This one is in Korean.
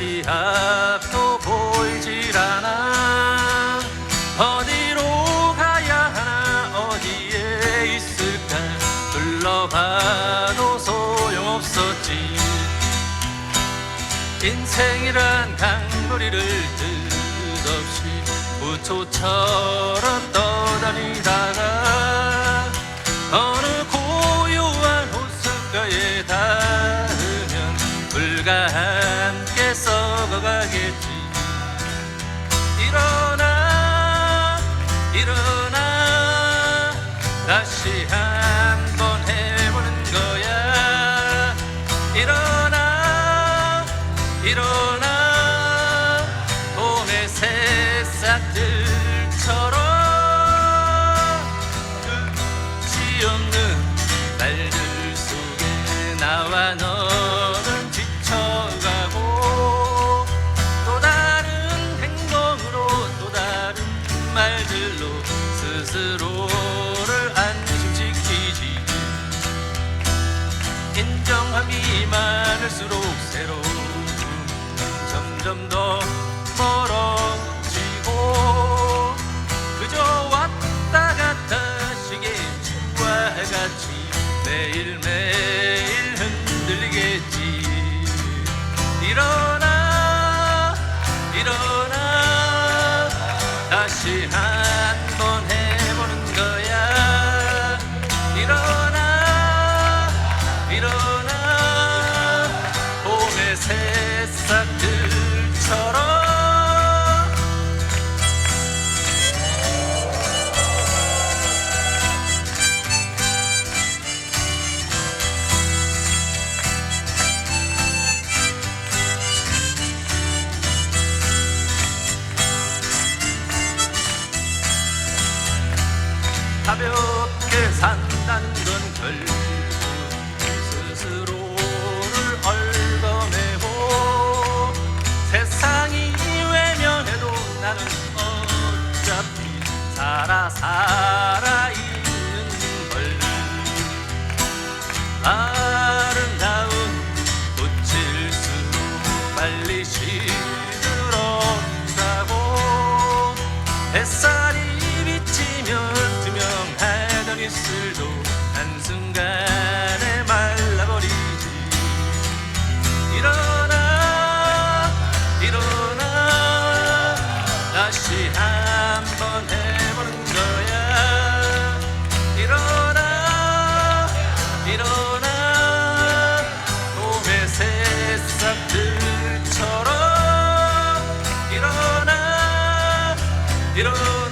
다시 앞도 보이질 않아. 어디로 가야 하나 어디에 있을까? 불러봐도 소용없었지. 인생이란 강물이를 뜻없이 무초처럼 떠다니다가 인정함이 많을수록 새로움 점점 더 멀어지고 그저 왔다 갔다 시계와 같이 매일매일 가볍게 산다는 건 결국 스스로를 얽어내고 세상이 외면해도 나는 어차피 살아 살아 있는 걸. 아름다운 꽃일수록 빨리 시들어가고. 햇살이 비치면 순간에 말라버리지. 일어나 일어나. 다시 한번 해보는 거야. 일어나 일어나. 봄의 새싹들처럼. 일어나 일어나